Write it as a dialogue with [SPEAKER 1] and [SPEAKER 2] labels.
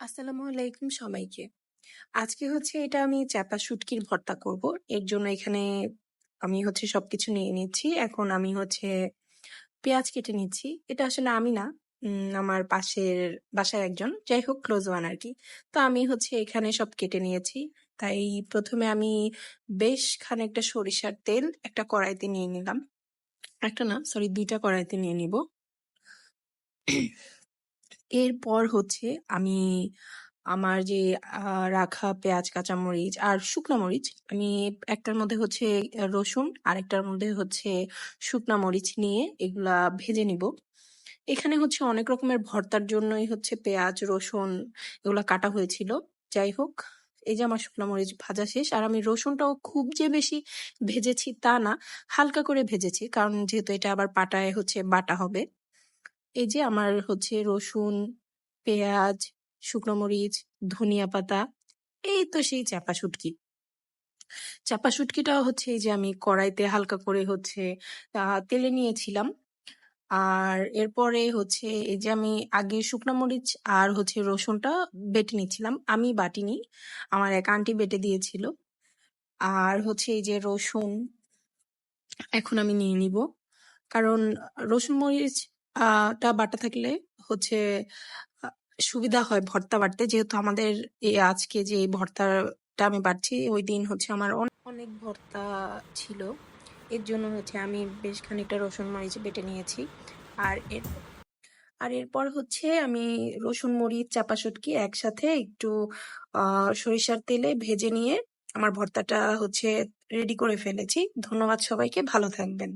[SPEAKER 1] আসসালামু আলাইকুম সবাইকে। আজকে হচ্ছে এটা আমি চাপা শুটকির ভর্তা করব। এর জন্য এখানে আমি হচ্ছে সবকিছু নিয়ে নিচ্ছি। এখন আমি হচ্ছে পেঁয়াজ কেটে নিচ্ছি। এটা আসলে আমি না, আমার পাশের বাসার একজন। যাই হোক ক্লোজ ওয়ান আরকি। তো আমি হচ্ছে এখানে সব কেটে নিয়েছি। তাই প্রথমে আমি বেশ খানিকটা সরিষার তেল একটা কড়াইতে নিয়ে নিলাম। একটা না সরি ২ টা কড়াইতে নিয়ে নিব। এরপর হচ্ছে আমি আমার যে রাখা পেঁয়াজ, কাঁচামরিচ আর শুকনা মরিচ আমি একটার মধ্যে হচ্ছে আ রসুন, আরেকটার মধ্যে হচ্ছে শুকনা মরিচ নিয়ে এগুলা ভেজে নিব। এখানে হচ্ছে অনেক রকমের ভর্তার জন্যই হচ্ছে পেঁয়াজ, রসুন এগুলা কাটা হয়েছিল। যাই হোক, এই যে আমার শুকনা মরিচ ভাজা শেষ। আর আমি রসুনটাও খুব যে বেশি ভেজেছি তা না, হালকা করে ভেজেছি। কারণ যেহেতু এটা আবার পাটায় হচ্ছে বাটা হবে। এই যে আমার হচ্ছে রসুন, পেঁয়াজ, শুকনো মরিচ, ধনিয়া পাতা এই তো সেই চাপা শুটকি। চাপা শুটকিটাও হচ্ছে এই যে আমি কড়াইতে হালকা করে হচ্ছে তেলে নিয়েছিলাম। আর এরপরে হচ্ছে এই যে আমি আগে শুকনা মরিচ আর হচ্ছে রসুনটা বেটে নিচ্ছিলাম। আমি বাটিনি। আমার এক আন্টি বেটে দিয়েছিল। আর হচ্ছে এই যে রসুন এখন আমি নিয়ে নিব। কারণ রসুন মরিচ টা বাটা থাকলে হচ্ছে সুবিধা হয় ভর্তা বাটতে। যেহেতু আমাদের এই আজকে যে ভর্তাটা আমি বাটছি ওইদিন হচ্ছে আমার অন অনেক ভর্তা ছিল। এর জন্য হচ্ছে আমি বেশ খানিকটা রসুন মরিচ বেটে নিয়েছি। আর এর আর এরপর হচ্ছে আমি রসুন, মরিচ, চাপা শুটকি একসাথে একটু সরিষার তেলে ভেজে নিয়ে আমার ভর্তাটা হচ্ছে রেডি করে ফেলেছি। ধন্যবাদ সবাইকে। ভালো থাকবেন।